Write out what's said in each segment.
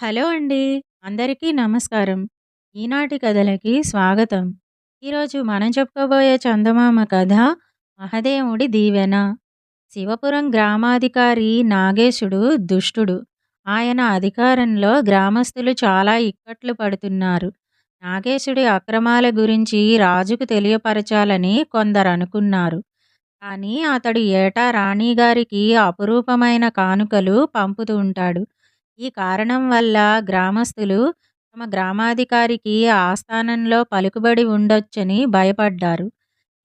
Hello అండి. అందరికీ నమస్కారం. ఈనాటి కథలకి స్వాగతం. ఈరోజు మనం చెప్పుకోబోయే చందమామ కథ 'మహదేవుడి దీవెన'. శివపురం గ్రామాధికారి నాగేశుడు దుష్టుడు. ఆయన అధికారంలో గ్రామస్తులు చాలా ఇక్కట్లు పడుతున్నారు. నాగేశుడి అక్రమాల గురించి రాజుకు తెలియపరచాలని కొందరు అనుకున్నారు కానీ అతడు ఏటా రాణిగారికి అపురూపమైన కానుకలు పంపుతూ ఉంటాడు ఈ కారణం వల్ల గ్రామస్తులు తమ గ్రామాధికారికి ఆస్థానంలో పలుకుబడి ఉండొచ్చని భయపడ్డారు.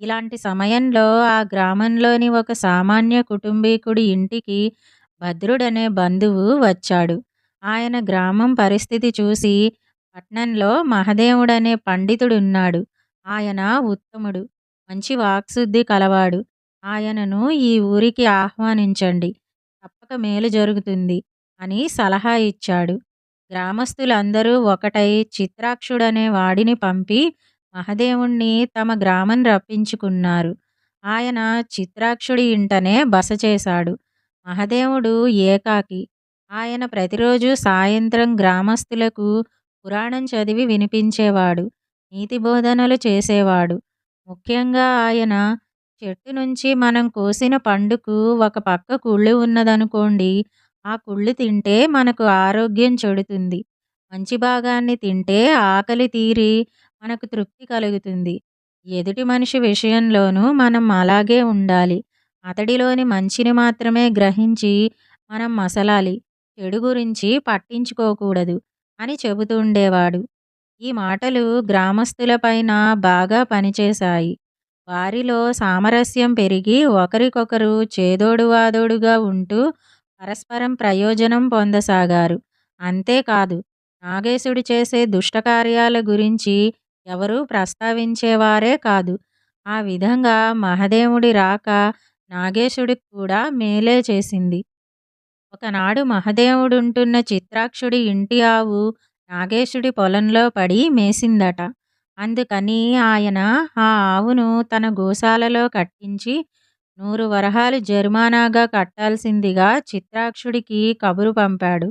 ఇలాంటి సమయంలో ఆ గ్రామంలోని ఒక సామాన్య కుటుంబీకుడి ఇంటికి భద్రుడనే బంధువు వచ్చాడు. ఆయన గ్రామం పరిస్థితి చూసి పట్నంలో మహదేవుడనే పండితుడున్నాడు. ఆయన ఉత్తముడు. మంచి వాక్శుద్ధి కలవాడు. ఆయనను ఈ ఊరికి ఆహ్వానించండి. తప్పక మేలు జరుగుతుంది అని సలహా ఇచ్చాడు. గ్రామస్తులందరూ ఒకటై చిత్రాక్షుడనే వాడిని పంపి మహదేవుణ్ణి తమ గ్రామం రప్పించుకున్నారు. ఆయన చిత్రాక్షుడి ఇంటనే బస చేశాడు. మహదేవుడు ఏకాకి. ఆయన ప్రతిరోజు సాయంత్రం గ్రామస్తులకు పురాణం చదివి వినిపించేవాడు. నీతి బోధనలు చేసేవాడు. ముఖ్యంగా ఆయన చెట్టు నుంచి మనం కోసిన పండుకు ఒక పక్క కుళ్ళు ఉన్నదనుకోండి ఆ కుళ్ళు తింటే మనకు ఆరోగ్యం చెడుతుంది. మంచి భాగాన్ని తింటే ఆకలి తీరి మనకు తృప్తి కలుగుతుంది. ఎదుటి మనిషి విషయంలోనూ మనం అలాగే ఉండాలి. అతడిలోని మంచిని మాత్రమే గ్రహించి మనం మసలాలి. చెడు గురించి పట్టించుకోకూడదు అని చెబుతుండేవాడు. ఈ మాటలు గ్రామస్తులపైన బాగా పనిచేశాయి. వారిలో సామరస్యం పెరిగి ఒకరికొకరు చేదోడు వాదోడుగా ఉంటూ పరస్పరం ప్రయోజనం పొందసాగారు. అంతేకాదు నాగేశుడు చేసే దుష్టకార్యాల గురించి ఎవరూ ప్రస్తావించేవారే కాదు. ఆ విధంగా మహదేవుడి రాక నాగేశుడికి కూడా మేలే చేసింది. ఒకనాడు మహదేవుడుంటున్న చిత్రాక్షుడి ఇంటి ఆవు నాగేశుడి పొలంలో పడి మేసిందట. అందుకని ఆయన ఆ ఆవును తన గోశాలలో కట్టించి నూరు వరహాలు జరిమానాగా కట్టాల్సిందిగా చిత్రాక్షుడికి కబురు పంపాడు.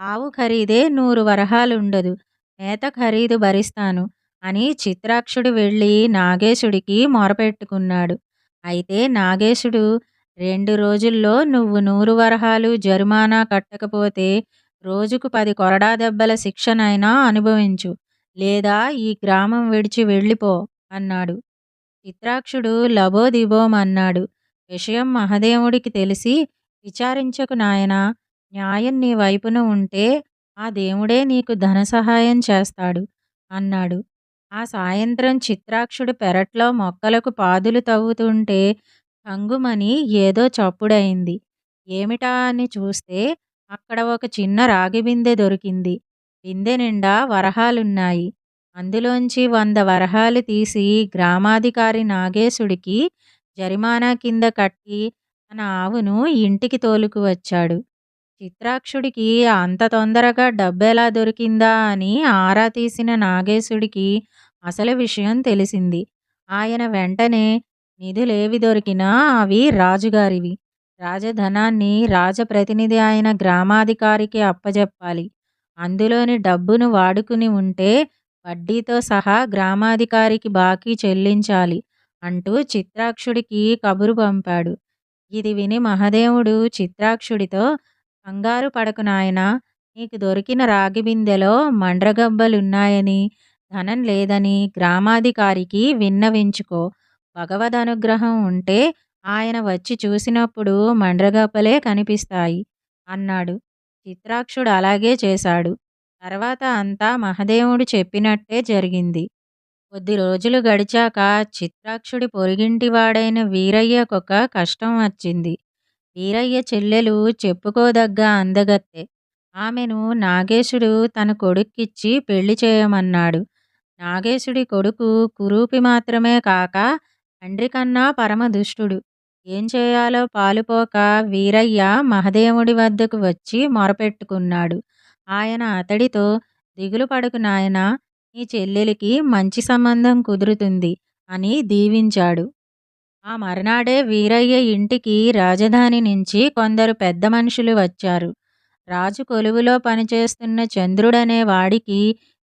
ఆవు ఖరీదే నూరు వరహాలుండదు. మేత ఖరీదు భరిస్తాను అని చిత్రాక్షుడు వెళ్ళి నాగేశుడికి మొరపెట్టుకున్నాడు. అయితే నాగేశుడు రెండు రోజుల్లో నువ్వు నూరు వరహాలు జరిమానా కట్టకపోతే రోజుకు పది కొరడా దెబ్బల శిక్షనైనా అనుభవించు. లేదా ఈ గ్రామం విడిచి వెళ్ళిపో అన్నాడు. చిత్రాక్షుడు లబోదిబోమన్నాడు. విషయం మహదేవుడికి తెలిసి విచారించకు నాయనా! న్యాయం నీ వైపున ఉంటే ఆ దేవుడే నీకు ధన సహాయం చేస్తాడు అన్నాడు. ఆ సాయంత్రం చిత్రాక్షుడు పెరట్లో మొక్కలకు పాదులు తవ్వుతుంటే కంగుమని ఏదో చప్పుడైంది ఏమిటా అని చూస్తే అక్కడ ఒక చిన్న రాగి బిందె దొరికింది. బిందె నిండా వరహాలున్నాయి. అందులోంచి వంద వరహాలు తీసి గ్రామాధికారి నాగేశుడికి జరిమానా కింద కట్టి తన ఆవును ఇంటికి తోలుకు వచ్చాడు. చిత్రాక్షుడికి అంత తొందరగా డబ్బెలా దొరికిందా అని ఆరా తీసిన నాగేశుడికి అసలు విషయం తెలిసింది. ఆయన వెంటనే నిధులేవి దొరికినా అవి రాజుగారివి. రాజధనాన్ని రాజప్రతినిధి అయిన గ్రామాధికారికి అప్పజెప్పాలి. అందులోని డబ్బును వాడుకుని ఉంటే వడ్డీతో సహా గ్రామాధికారికి బాకీ చెల్లించాలి అంటూ చిత్రాక్షుడికి కబురు పంపాడు. ఇది విని మహదేవుడు చిత్రాక్షుడితో కంగారు పడకు నాయనా! నీకు దొరికిన రాగి బిందెలో మండ్రగబ్బలున్నాయని, ధనం లేదని గ్రామాధికారికి విన్నవించుకో. భగవదనుగ్రహం ఉంటే ఆయన వచ్చి చూసినప్పుడు మండ్రగబ్బలే కనిపిస్తాయి అన్నాడు. చిత్రాక్షుడు అలాగే చేశాడు. తర్వాత అంతా మహదేవుడు చెప్పినట్టే జరిగింది. కొద్ది రోజులు గడిచాక చిత్రాక్షుడి పొరుగింటివాడైన వీరయ్యకొక కష్టం వచ్చింది. వీరయ్య చెల్లెలు చెప్పుకోదగ్గ అందగత్తె. ఆమెను నాగేశుడు తన కొడుక్కిచ్చి పెళ్ళి చేయమన్నాడు. నాగేశుడి కొడుకు కురూపి మాత్రమే కాక తండ్రికన్నా పరమ దుష్టుడు. ఏం చేయాలో పాలుపోక వీరయ్య మహదేవుడి వద్దకు వచ్చి మొరపెట్టుకున్నాడు. ఆయన అతడితో దిగులు పడకు నాయనా! నీ చెల్లెలికి మంచి సంబంధం కుదురుతుంది అని దీవించాడు. ఆ మర్నాడే వీరయ్య ఇంటికి రాజధాని నుంచి కొందరు పెద్ద మనుషులు వచ్చారు. రాజు కొలువులో పనిచేస్తున్న చంద్రుడనే వాడికి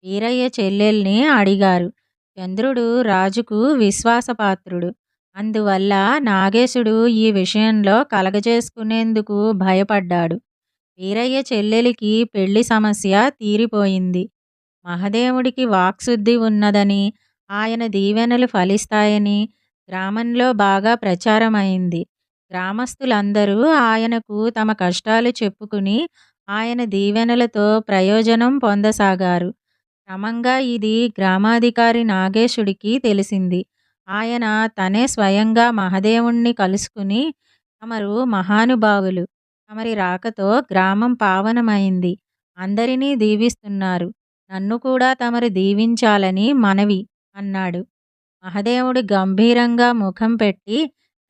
వీరయ్య చెల్లెల్ని అడిగారు. చంద్రుడు రాజుకు విశ్వాసపాత్రుడు. అందువల్ల నాగేశుడు ఈ విషయంలో కలగజేసుకునేందుకు భయపడ్డాడు. వీరయ్య చెల్లెలికి పెళ్ళి సమస్య తీరిపోయింది. మహదేవుడికి వాక్శుద్ధి ఉన్నదని, ఆయన దీవెనలు ఫలిస్తాయని గ్రామంలో బాగా ప్రచారమైంది. గ్రామస్తులందరూ ఆయనకు తమ కష్టాలు చెప్పుకుని ఆయన దీవెనలతో ప్రయోజనం పొందసాగారు. క్రమంగా ఇది గ్రామాధికారి నాగేశుడికి తెలిసింది. ఆయన తనే స్వయంగా మహదేవుణ్ణి కలుసుకుని తమరు మహానుభావులు. తమరి రాకతో గ్రామం పావనమైంది. అందరినీ దీవిస్తున్నారు. నన్ను కూడా తమరు దీవించాలని మనవి అన్నాడు. మహదేవుడు గంభీరంగా ముఖం పెట్టి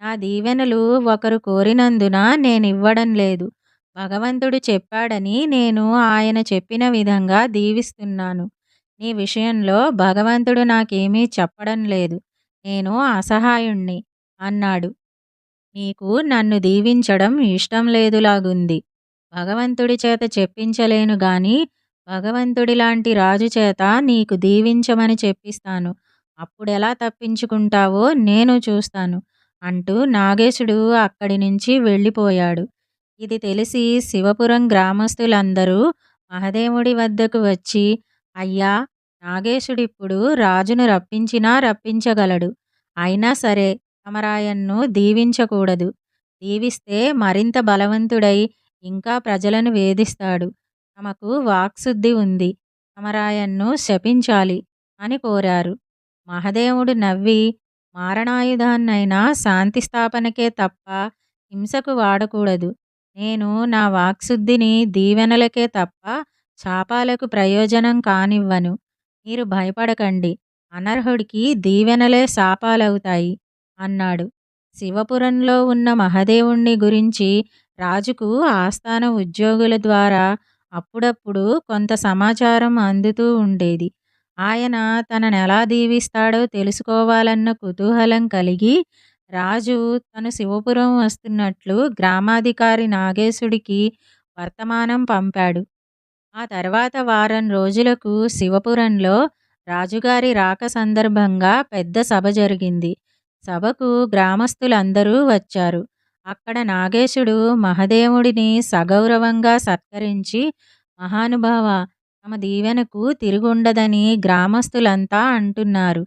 నా దీవెనలు ఒకరు కోరినందున నేనివ్వడం లేదు. భగవంతుడు చెప్పాడని నేను ఆయన చెప్పిన విధంగా దీవిస్తున్నాను. నీ విషయంలో భగవంతుడు నాకేమీ చెప్పడం లేదు. నేను అసహాయుణ్ణి అన్నాడు. నీకు నన్ను దీవించడం ఇష్టం లేదులాగుంది. భగవంతుడి చేత చెప్పించలేను గాని భగవంతుడిలాంటి రాజు చేత నీకు దీవించమని చెప్పిస్తాను. అప్పుడెలా తప్పించుకుంటావో నేను చూస్తాను అంటూ నాగేశుడు అక్కడి నుంచి వెళ్ళిపోయాడు. ఇది తెలిసి శివపురం గ్రామస్తులందరూ మహదేవుడి వద్దకు వచ్చి అయ్యా! నాగేశుడిప్పుడు రాజును రప్పించినా రప్పించగలడు. అయినా సరే తమరాయన్ను దీవించకూడదు. దీవిస్తే మరింత బలవంతుడై ఇంకా ప్రజలను వేధిస్తాడు. తమకు వాక్శుద్ధి ఉంది. తమరాయన్ను శపించాలి అని కోరారు. మహదేవుడు నవ్వి మారణాయుధాన్నైనా శాంతి స్థాపనకే తప్ప హింసకు వాడకూడదు. నేను నా వాక్శుద్ధిని దీవెనలకే తప్ప శాపాలకు ప్రయోజనం కానివ్వను. మీరు భయపడకండి. అనర్హుడికి దీవెనలే శాపాలవుతాయి అన్నాడు. శివపురంలో ఉన్న మహదేవుణ్ణి గురించి రాజుకు ఆస్థాన ఉద్యోగుల ద్వారా అప్పుడప్పుడు కొంత సమాచారం అందుతూ ఉండేది. ఆయన తననెలా దీవిస్తాడో తెలుసుకోవాలన్న కుతూహలం కలిగి రాజు తను శివపురం వస్తున్నట్లు గ్రామాధికారి నాగేశుడికి వర్తమానం పంపాడు. ఆ తర్వాత వారం రోజులకు శివపురంలో రాజుగారి రాక సందర్భంగా పెద్ద సభ జరిగింది. సభకు గ్రామస్తులందరూ వచ్చారు. అక్కడ నాగేశుడు మహదేవుడిని సగౌరవంగా సత్కరించి మహానుభావ తమ దీవెనకు తిరుగుండదని గ్రామస్తులంతా అంటున్నారు.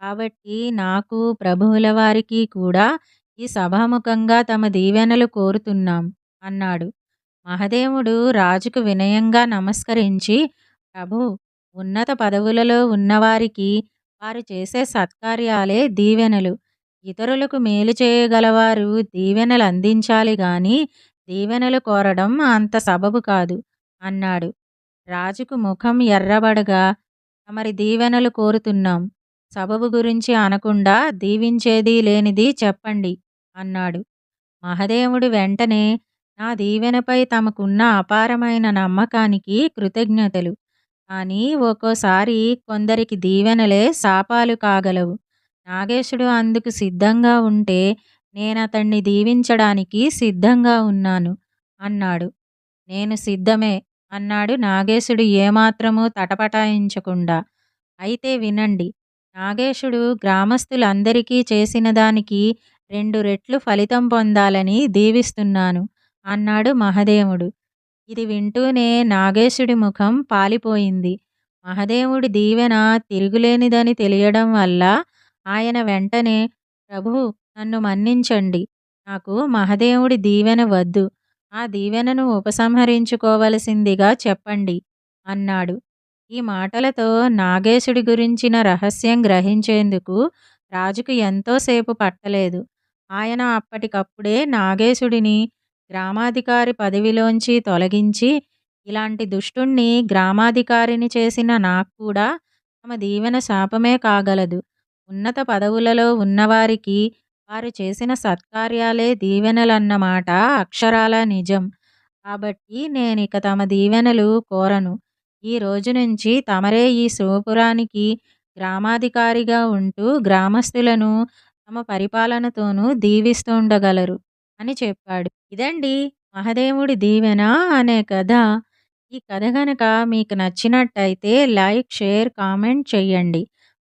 కాబట్టి నాకు ప్రభువుల వారికి కూడా ఈ సభాముఖంగా తమ దీవెనలు కోరుతున్నాం అన్నాడు. మహదేవుడు రాజుకు వినయంగా నమస్కరించి ప్రభు ఉన్నత పదవులలో ఉన్నవారికి వారు చేసే సత్కార్యాలే దీవెనలు. ఇతరులకు మేలు చేయగలవారు దీవెనలు అందించాలి గాని దీవెనలు కోరడం అంత సబబు కాదు అన్నాడు. రాజుకు ముఖం ఎర్రబడగా తమరి దీవెనలు కోరుతున్నాం. సబబు గురించి అనకుండా దీవించేది లేనిది చెప్పండి అన్నాడు. మహదేవుడు వెంటనే నా దీవెనపై తమకున్న అపారమైన నమ్మకానికి కృతజ్ఞతలు. కానీ ఒక్కోసారి కొందరికి దీవెనలే శాపాలు కాగలవు. నాగేశుడు అందుకు సిద్ధంగా ఉంటే నేనతణ్ణి దీవించడానికి సిద్ధంగా ఉన్నాను అన్నాడు. నేను సిద్ధమే అన్నాడు నాగేశుడు ఏమాత్రమూ తటపటాయించకుండా. అయితే వినండి. నాగేశుడు గ్రామస్తులందరికీ చేసిన దానికి రెండు రెట్లు ఫలితం పొందాలని దీవిస్తున్నాను అన్నాడు మహదేవుడు. ఇది వింటూనే నాగేశుడి ముఖం పాలిపోయింది. మహదేవుడి దీవెన తిరుగులేనిదని తెలియడం వల్ల ఆయన వెంటనే ప్రభు నన్ను మన్నించండి. నాకు మహదేవుడి దీవెన వద్దు. ఆ దీవెనను ఉపసంహరించుకోవలసిందిగా చెప్పండి అన్నాడు. ఈ మాటలతో నాగేశుడి గురించిన రహస్యం గ్రహించేందుకు రాజుకు ఎంతోసేపు పట్టలేదు. ఆయన అప్పటికప్పుడే నాగేశుడిని గ్రామాధికారి పదవిలోంచి తొలగించి ఇలాంటి దుష్టుణ్ణి గ్రామాధికారిని చేసిన నాకు కూడా తమ దీవెన శాపమే కాగలదు. ఉన్నత పదవులలో ఉన్నవారికి వారు చేసిన సత్కార్యాలే దీవెనలన్నమాట అక్షరాల నిజం. కాబట్టి నేనిక తమ దీవెనలు కోరను. ఈ రోజునుంచి తమరే ఈ శివపురానికి గ్రామాధికారిగా ఉంటూ గ్రామస్తులను తమ పరిపాలనతోనూ దీవిస్తుండగలరు అని చెప్పాడు. ఇదండీ మహదేవుడి దీవెన అనే కథ ఈ కథ కనుక మీకు నచ్చినట్టయితే లైక్ షేర్ కామెంట్ చేయండి